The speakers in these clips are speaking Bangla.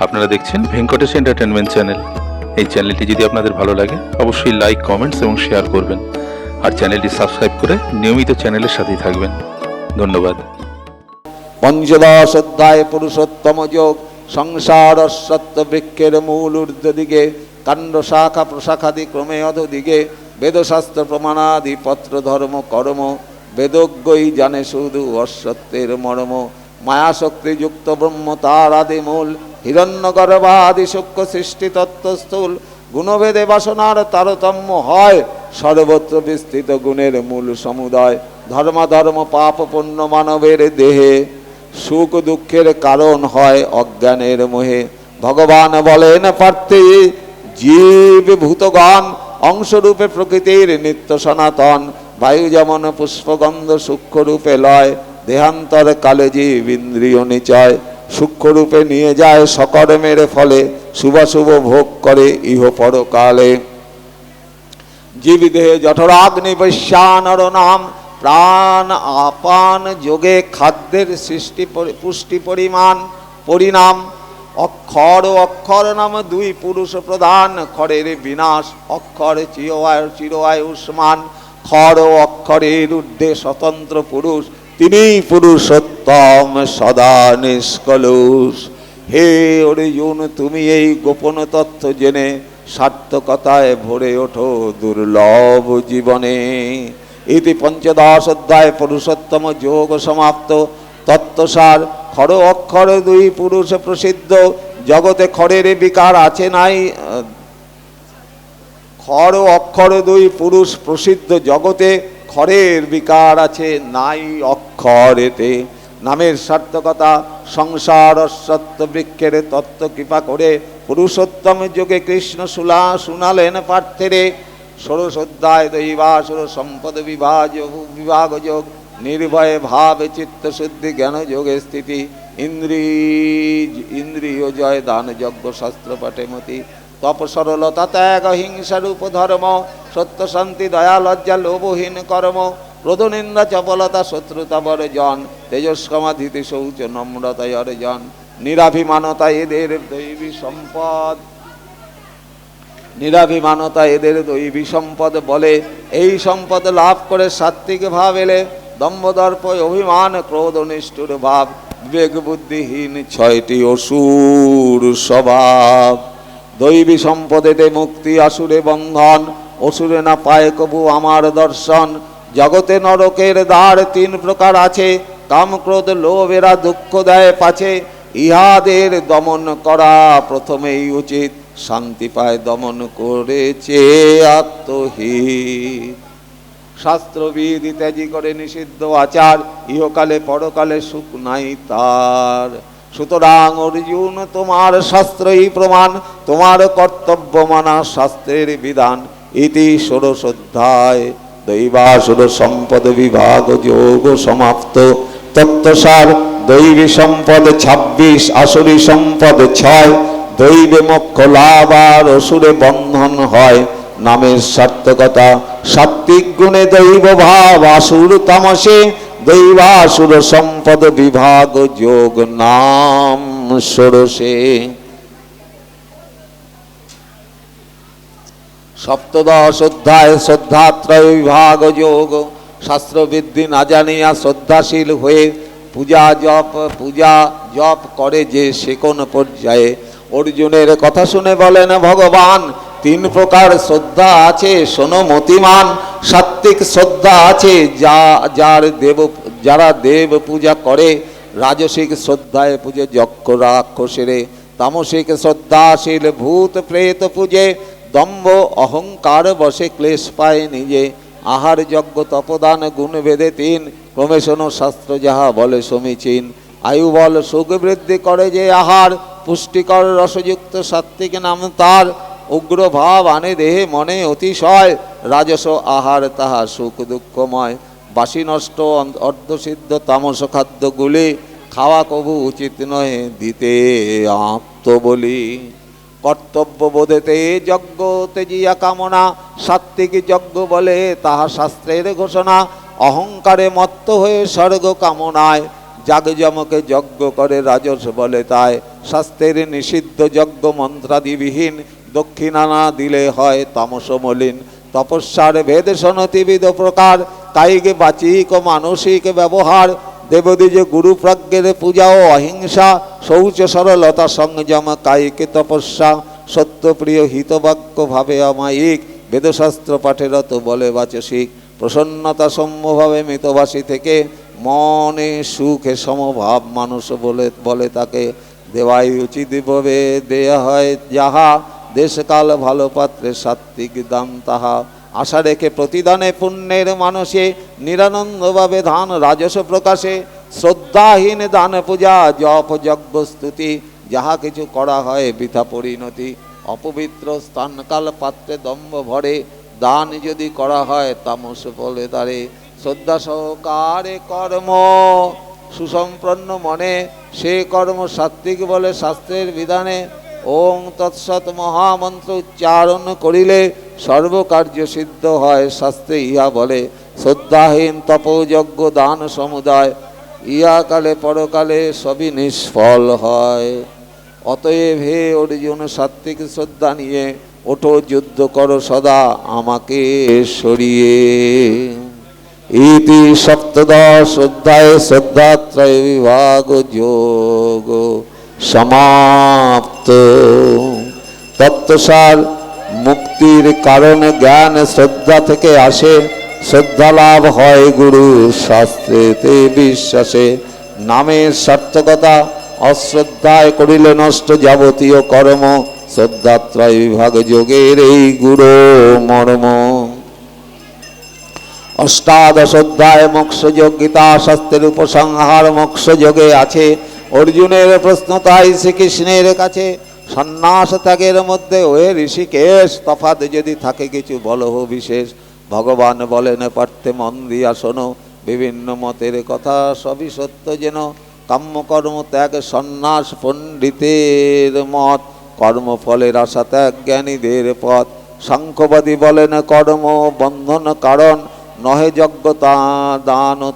আপনারা দেখছেন ভেঙ্কটেশ এন্টারটেনমেন্ট চ্যানেল এই চ্যানেলটি যদি আপনাদের ভালো লাগে, অবশ্যই লাইক কমেন্টস এবং শেয়ার করবেন। আর চ্যানেলটি সাবস্ক্রাইব করে নিয়মিত চ্যানেলের সাথেই থাকবেন। ধন্যবাদ। পঞ্চদশ অধ্যায় পুরুষোত্তম যোগ, সংসার বৃক্ষের মূল ঊর্ধ্ব দিকে, কাণ্ড শাখা প্রশাখাদি ক্রমে অধদিকে, বেদশাস্ত্র প্রমাণাদি পত্র ধর্ম কর্ম, বেদজ্ঞই জানে শুধু অসত্যের মর্ম। মায়াশক্তিযুক্ত ব্রহ্ম তার আদি মূল হিরণ্য গর্ভাদি সূক্ষ্ম সৃষ্টি তত্ত্বস্থূল গুণভেদে বাসনার তারতম্য হয়। সর্বত্র বিস্তৃত গুণের মূল সমুদয় ধর্মাধর্ম পাপ পুণ্য মানবের দেহে। সুখ দুঃখের কারণ হয় অজ্ঞানের মোহে। ভগবান বলেন, পার্থে, জীব ভূতগণ, অংশরূপে প্রকৃতির নিত্য সনাতন। বায়ু যেমন পুষ্পগন্ধ সূক্ষ্মরূপে লয়, দেহান্তর কালে জীব ইন্দ্রিয় নিচয়। সূক্ষ্মরূপে নিয়ে যায় সকর্মের ফলে শুভাশুভ ভোগ করে ইহ পরকালে। জীবিদেহে জঠরাগ্নি বৈশ্যানর নাম, প্রাণ আপান যোগে খাদ্যের সৃষ্টি পুষ্টি পরিমাণ, পরিণাম। অক্ষর ও অক্ষর নাম দুই পুরুষ প্রধান, খড়ের বিনাশ, অক্ষর চিরআয় চিরআয়ুষ্মান খর ও অক্ষরের ঊর্ধ্বে স্বতন্ত্র পুরুষ তিনিই পুরুষোত্তম, সদা নিষ্কলুষ। হে অর্জুন, তুমি এই গোপন তত্ত্ব জেনে সার্থকতায় ভরে ওঠো দুর্লভ জীবনে। ইতি পঞ্চদশ অধ্যায় পুরুষোত্তম যোগ সমাপ্ত। তত্ত্বসার খর অক্ষর দুই পুরুষ প্রসিদ্ধ। জগতে খরের বিকার আছে নাই। খর অক্ষর দুই পুরুষ প্রসিদ্ধ। জগতে খরের বিকার আছে, নাই অক্ষরেতে। নামের সার্থকতা, সংসার সত্য বৃক্ষের তত্ত্ব কৃপা করে। পুরুষোত্তম যোগে কৃষ্ণ সুলা শুনালেন পার্থেরে। ষোড়শ অধ্যায় দৈবাসুর সম্পদ বিভাজ বিভাগ যোগ। নির্ভয়ে ভাব চিত্তশুদ্ধি জ্ঞান যোগে স্থিতি। ইন্দ্রি ইন্দ্রিয় জয় দান, যজ্ঞ শাস্ত্র পাঠে মতি। তপ সরলতা ত্যাগ হিংসারূপ ধর্ম, সত্য শান্তি, দয়া, লজ্জা, লোভহীন কর্ম প্রদনিন্দা চপলতা, শত্রুতা, বর্জন তেজস্কমাধিতি শৌচ, নম্রতায় অর্জন, নিরাভিমানতা এদের দৈবী সম্পদ। নিরাভিমানতা এদের দৈবী সম্পদ বলে, এই সম্পদ লাভ করে সাত্বিক ভাব এলে দম্ভদর্প, অভিমান, ক্রোধ, নিষ্ঠুর ভাব, বিবেক বুদ্ধিহীন ছয়টি অসুর স্বভাব। দৈবী সম্পদেতে মুক্তি, আসুরে বন্ধন, অসুরে না পায় কবু আমার দর্শন। জগতে নরকের দ্বার তিন প্রকার আছে কাম ক্রোধ লোভ এরা দুঃখ দেয় পাছে। ইহাদের দমন করা প্রথমেই উচিত, শান্তি পায় দমন করেছে আত্মহীন। শাস্ত্রবিধ ইত্যাদি করে নিষিদ্ধ আচার, ইহকালে পরকালে সুখ নাই তার। সুতরাং অর্জুন, তোমার শাস্ত্রই প্রমাণ, তোমার কর্তব্য মানা শাস্ত্রের বিধান। ইতি ষোড়শ অধ্যায় দৈবাসুর সম্পদ বিভাগ যোগ সমাপ্ত। তত্ত্বসার, দৈবী সম্পদ ছাব্বিশ, আসুরি সম্পদ ছয়। দৈবে মোক্ষ লাভ আর অসুরে বন্ধন হয়। নামের সার্থকতা সাত্বিক গুণে দৈব ভাব, আসুর তামসে দৈবাসুর সম্পদ বিভাগ যোগ নাম ষোড়শে। সপ্তদশ অধ্যায় শ্রদ্ধাত্রয় বিভাগ যোগ। শাস্ত্রবিদ্যি না জানিয়া শ্রদ্ধাশীল হয়ে পূজা জপ পূজা জপ করে যে সে কোন পর্যায়ে। অর্জুনের কথা শুনে বলেন, ভগবান তিন প্রকার শ্রদ্ধা আছে, শোনো মতিমান সাত্বিক শ্রদ্ধা আছে, যা, যার দেব, যারা দেব পূজা করে, রাজসিক শ্রদ্ধায় পূজে যক্ষ রাক্ষসেরে, তামসিক শ্রদ্ধাশীল ভূত প্রেত পূজে, দম্ভ অহংকার বসে ক্লেশ পায় নিজে, আহার যজ্ঞ তপদান গুণ ভেদে তিন ক্রমেশন শাস্ত্র যাহা বলে সমীচীন, আয়ু বল সুখ বৃদ্ধি করে যে আহার, পুষ্টিকর রসযুক্ত সাত্বিক নাম তার উগ্র ভাব আনে দেহে, মনে অতিশয়। রাজস আহার, তাহা সুখ, দুঃখময়। বাসি নষ্ট অর্ধসিদ্ধ, তামস, খাদ্যগুলি খাওয়া কবু উচিত নয় দিতে আত্ম বলি। কর্তব্য বোধেতে যজ্ঞ তেজিয়া কামনা। সাত্বিক যজ্ঞ বলে তাহা শাস্ত্রের ঘোষণা। অহংকারে মত্ত হয়ে স্বর্গ কামনায়। জাগজমকে যজ্ঞ করে রাজস বলে তাই। শাস্ত্রের নিষিদ্ধ যজ্ঞ মন্ত্রাদিবিহীন। দক্ষিণা না দিলে হয় তামস মলিন তপস্যার ভেদ সনতিবিধ প্রকার, কায়িক বাচিক ও মানসিক ব্যবহার। দেবদ্বিজ গুরু প্রজ্ঞের পূজা ও অহিংসা, শৌচ সরলতা সংযম, কায়িক তপস্যা। সত্যপ্রিয় হিতবাক্য ভাবে অমায়িক, বেদশাস্ত্র পাঠেরত বলে বাচসিক প্রসন্নতা সম্যভাবে মৃতবাসী থেকে মনে সুখে সমভাব মানুষ বলে বলে তাকে। দেওয়াই উচিত ভাবে, দেয়া হয় যাহা দেশকাল ভালো পাত্রে সাত্বিক দাম তাহা। আশা রেখে প্রতিদানে পুণ্যের মানুষে নিরানন্দভাবে ধান রাজস্ব প্রকাশে। শ্রদ্ধাহীন দান পূজা, জপ যজ্ঞ স্তুতি যাহা কিছু করা হয় বৃথা পরিণতি। অপবিত্র স্থানকাল পাত্রে দম্ভ ভরে, দান যদি করা হয় তামস বলে তারে। শ্রদ্ধা সহকারে কর্ম, সুসম্পন্ন মনে, সে কর্ম সাত্বিক বলে শাস্ত্রের বিধানে। ওং তৎসৎ মহামন্ত্র উচ্চারণ করিলে সর্বকার্য সিদ্ধ হয় শাস্ত্রে ইহা বলে। শ্রদ্ধাহীন তপযজ্ঞ দান সমুদায়, ইহা কালে পরকালে সবই নিষ্ফল হয়। অতএব হে অর্জুন সাত্বিক শ্রদ্ধা নিয়ে ওঠো, যুদ্ধ করো সদা আমাকে সরিয়ে। ইতি সপ্তদশ অধ্যায় শ্রদ্ধাত্রয় বিভাগ যোগ। সমাপ্ত। তত্ত্বসার মুক্তির কারণে জ্ঞান শ্রদ্ধা থেকে আসে, শ্রদ্ধা লাভ হয় গুরু শাস্ত্রেতে বিশ্বাসে নামের সার্থকতা, অশ্রদ্ধায় করিলে নষ্ট যাবতীয় কর্ম, শ্রদ্ধাত্রয় বিভাগ যোগের এই গুরু মর্ম। অষ্টাদশ অধ্যায় মোক্ষযোগ গীতা শাস্ত্রের উপসংহার মোক্ষযোগে আছে অর্জুনের প্রশ্ন তাই শ্রীকৃষ্ণের কাছে, সন্ন্যাস ত্যাগের মধ্যে ওয়ে ঋষিকেশ, তফাৎ যদি থাকে কিছু বলহ বিশেষ ভগবান বলেন, পার্থে মন দিয়া শোনো, বিভিন্ন মতের কথা সবই সত্য যেন। কাম্যকর্ম ত্যাগ সন্ন্যাস পণ্ডিতের মত, কর্মফলের আশা ত্যাগ জ্ঞানীদের পথ। সাংখ্যবাদী বলেন, কর্ম বন্ধন কারণ, নহে যজ্ঞ তা- দান ও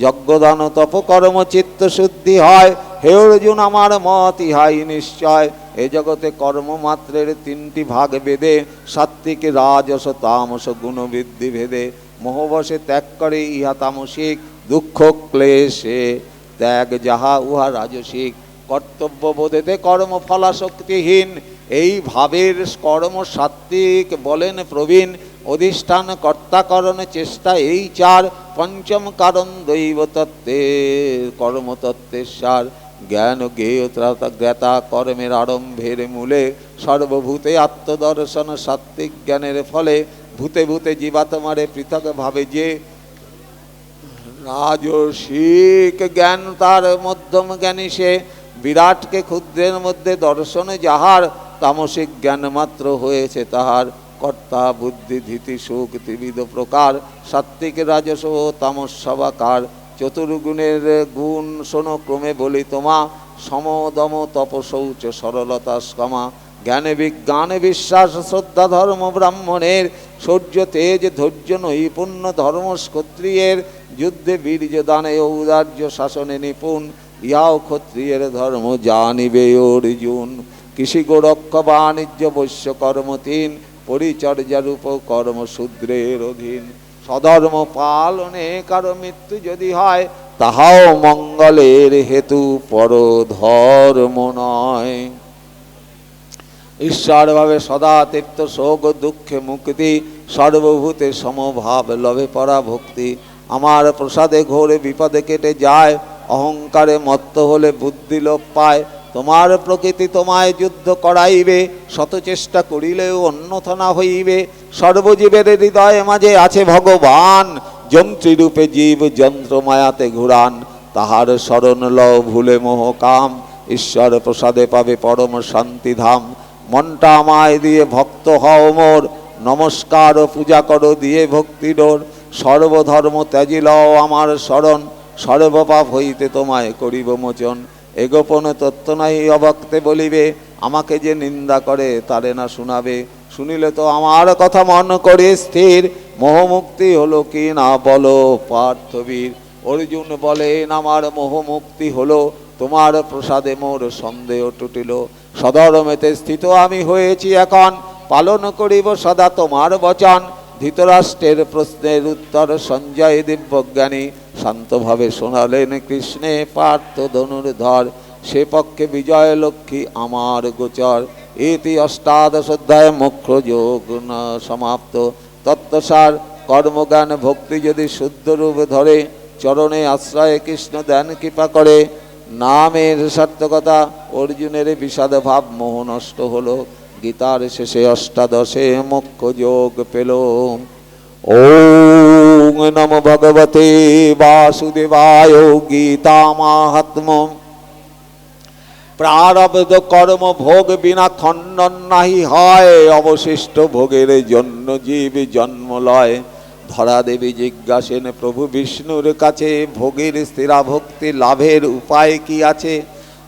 তপ মীমাংসকগণ যজ্ঞ দান ও তপ কর্ম চিত্ত শুদ্ধি হয়। হে অর্জুন, আমার মত ইহাই নিশ্চয়। এ জগতে কর্মমাত্রের তিনটি ভাগ বেদে সাত্বিক রাজস, তামস, গুণবৃদ্ধি ভেদে। মোহবশে ত্যাগ করে ইহা তামসিক, দুঃখ, ক্লেশে ত্যাগ যাহা উহা রাজসিক। কর্তব্য বোধেতে কর্ম ফলাশক্তিহীন এই ভাবের কর্ম সাত্বিক বলেন প্রবীণ। অধিষ্ঠান কর্তাকরণ চেষ্টা, এই চার পঞ্চম কারণ দৈব তত্ত্বের কর্মতত্ত্বের সার জ্ঞান জ্ঞাতা কর্মের আরম্ভের মূলে, সর্বভূতে আত্মদর্শন সাত্বিক জ্ঞানের ফলে, ভূতে ভূতে জীবাত্মারে পৃথক ভাবে যে রাজসিক জ্ঞান তার মধ্যম জ্ঞানী সে, বিরাটকে ক্ষুদ্রের মধ্যে দর্শনে যাহার, তামসিক জ্ঞান মাত্র হয়েছে তাহার। কর্তা, বুদ্ধি, ধীতি, সুখ, ত্রিবিধ প্রকার সাত্বিক রাজস ও তামস চতুর্গুণের গুণ শোনো ক্রমে বলি তোমা, সমদম তপশৌচ সরলতা ক্ষমা জ্ঞানে বিজ্ঞানে বিশ্বাস, শ্রদ্ধা ধর্ম ব্রাহ্মণের, সূর্য তেজ ধৈর্য নৈপুণ্য ধর্ম ক্ষত্রিয়ের। যুদ্ধে বীর্য দানে ঔদার্য শাসনে নিপুণ, ইয়াও ক্ষত্রিয়ের ধর্ম জানিবে অর্জুন। কৃষি গোরক্ষ বাণিজ্য বৈশ্য কর্ম তিন পরিচর্যারূপ কর্ম শূদ্রের অধীন। সধর্ম পালনে কারও মৃত্যু যদি হয়, তাহাও মঙ্গলের হেতু পর ধর্ম নয়। ঈশ্বরভাবে সদা তীর্থ শোক দুঃখে মুক্তি, সর্বভূতে সমভাব লভে পরা ভক্তি। আমার প্রসাদে ঘোরে বিপদে কেটে যায়, অহংকারে মত্ত হলে বুদ্ধি লোপ পায় তোমার প্রকৃতি তোমায় যুদ্ধ করাইবে শত চেষ্টা করিলেও অন্যথা না হইবে। সর্বজীবের হৃদয়ে মাঝে আছে ভগবান যন্ত্রীরূপে জীব যন্ত্র মায়াতে ঘুরান। তাহার শরণ লও ভুলে মোহ কাম ঈশ্বর প্রসাদে পাবে পরম শান্তিধাম। মনটা আমায় দিয়ে ভক্ত হও মোর, নমস্কার ও পূজা করো দিয়ে ভক্তি ডোর। সর্বধর্ম ত্যাজি আমার শরণ, সর্বপাপ হইতে তোমায় করিব মোচন। এ গোপন তত্ত্ব নাই অবক্তে বলিবে, আমাকে যে নিন্দা করে তারে না শুনাবে। শুনিলে তো আমার কথা মন করে স্থির, মোহমুক্তি হলো কি না বলো পার্থবীর। অর্জুন বলেন, আমার মোহমুক্তি হলো, তোমার প্রসাদে মোর সন্দেহ টুটিল। সদরমেতে স্থিত আমি হয়েছি এখন, পালন করিব সদা তোমার বচন। ধৃতরাষ্ট্রের প্রশ্নের উত্তর সঞ্জয় দিব্যজ্ঞানী। শান্তভাবে শোনালেন কৃষ্ণে, পার্থ ধনুর ধর, সে পক্ষে বিজয় লক্ষ্মী আমার গোচর। এটি অষ্টাদশ অধ্যায় মুখ্য যোগ সমাপ্ত। তত্ত্বসার, কর্মজ্ঞান ভক্তি যদি শুদ্ধ রূপ ধরে, চরণে আশ্রয়ে কৃষ্ণ দেন কৃপা করে। নামের সার্থকতা, অর্জুনের বিষাদ ভাব মোহ নষ্ট হলো। গীতার শেষে অষ্টাদশে মুখ্য যোগ পেল ওম নম ভগবতে বাসুদেবায় গীতা মাহাত্ম প্রারব্ধ কর্ম ভোগ বিনা খণ্ডন নাহি হয় অবশিষ্ট ভোগের জন্য জীব জন্ম লয় ধরা দেবী জিজ্ঞাসেন প্রভু বিষ্ণুর কাছে ভোগের স্থিরা ভক্তি লাভের উপায় কি আছে?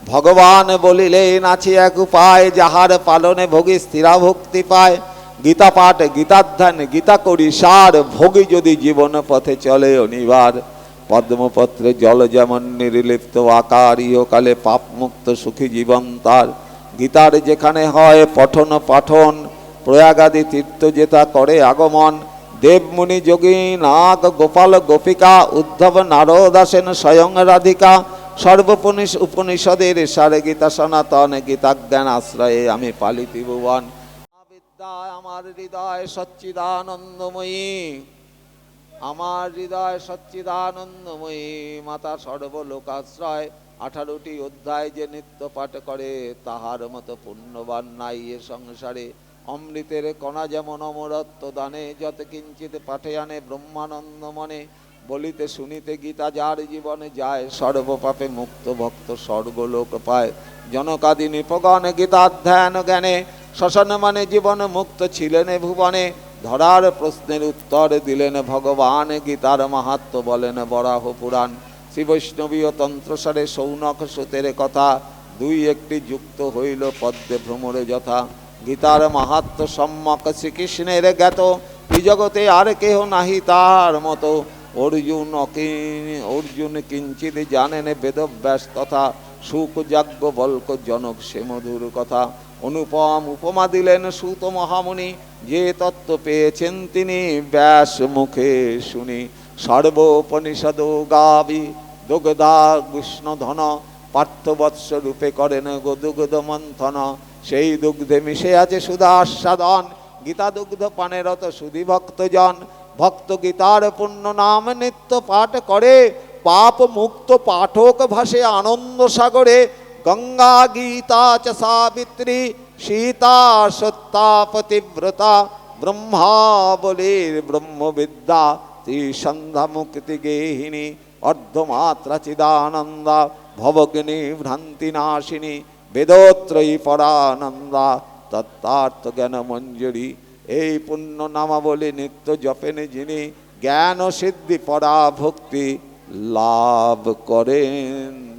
ভগবান বলিলেন, আছে এক উপায়, যাহার পালনে ভোগে স্থিরা ভক্তি পায়। গীতা পাঠ গীতাধ্যান গীতা করি, সার ভোগী যদি জীবন পথে চলে অনিবার। পদ্মপত্রে জল যেমন নির্লিপ্ত আকার ইহকালে পাপমুক্ত সুখী জীবন তার। গীতার যেখানে হয় পঠন পাঠন, প্রয়াগাদি তীর্থ যেতা করে আগমন। দেবমুনি যোগী, নাগ, গোপাল, গোপিকা, উদ্ধব নারদ আসেন স্বয়ং রাধিকা। সর্বপনিষ উপনিষদের সারে গীতা সনাতন, গীতাজ্ঞান আশ্রয়ে আমি পালিতি ভুবন। বিদ্যায় আমার হৃদয় সচ্চিদানন্দময়ী। আমার হৃদয় সচ্চিদানন্দময়ী। মাতা সর্বলোকাশ্রয়, আঠারোটি অধ্যায় যে নিত্য পাঠ করে, তাহার মতো পুণ্যবান নাই এ সংসারে। অমৃতের কণা যেমন অমরত্ব দানে, যত কিঞ্চিত পাঠে আনে ব্রহ্মানন্দ মনে। বলিতে শুনিতে গীতা যার জীবনে যায়, সর্বপাপে মুক্ত ভক্ত স্বর্গলোক পায়। জনকাদি নিপগণ গীতাধ্যায়ন জ্ঞানে শ্মশান মানে জীবন মুক্ত ছিলেন ভুবনে। ধরার প্রশ্নের উত্তর দিলেন ভগবান, গীতার মাহাত্ম বলেন বরাহ পুরাণ। শ্রী বৈষ্ণবীয় তন্ত্রসারে সৌনক সুতের কথা, দুই একটি যুক্ত হইল পদ্মে ভ্রমরে যথা। গীতার মাহাত্ম সম্যক শ্রীকৃষ্ণের জ্ঞাত জগতে আর কেহ নাহি তার মতো। অর্জুন অর্জুন কিঞ্চিত জানেন বেদব্যাস তথা সুখ, যাজ্ঞ, বল্ক, জনক সে মধুর কথা। অনুপম উপমা দিলেন সুত মহামুনি। যে তত্ত্ব পেয়েছেন তিনি ব্যাস মুখে শুনি। সর্বোপনিষদ গাবি, দুগ্ধা ধন পার্থবৎস রূপে করেন গো গোদুগ্ধ মন্থন। সেই দুগ্ধে মিশে আছে সুধা গীতা দুগ্ধ পানেরত সুধি ভক্তজন। ভক্ত গীতার পুণ্য নাম নিত্য পাঠ করে। পাপ মুক্ত পাঠক ভাসে আনন্দ সাগরে। গঙ্গা গীতা চ সাবিত্রী সীতা সত্তা পতিব্রতা ব্রহ্মাবলীর ব্রহ্মবিদ্যা ত্রিসন্ধ্যা মুক্তি গেহিনী অর্ধমাত্রা চিদানন্দা ভবগ্নি ভ্রান্তি নাশিনী বেদত্রয়ী পরানন্দা তত্তার্থ জ্ঞান মঞ্জুরি এই পুণ্য নামাবলী নিত্য জপেন যিনি জ্ঞান সিদ্ধি পরা ভক্তি লাভ করেন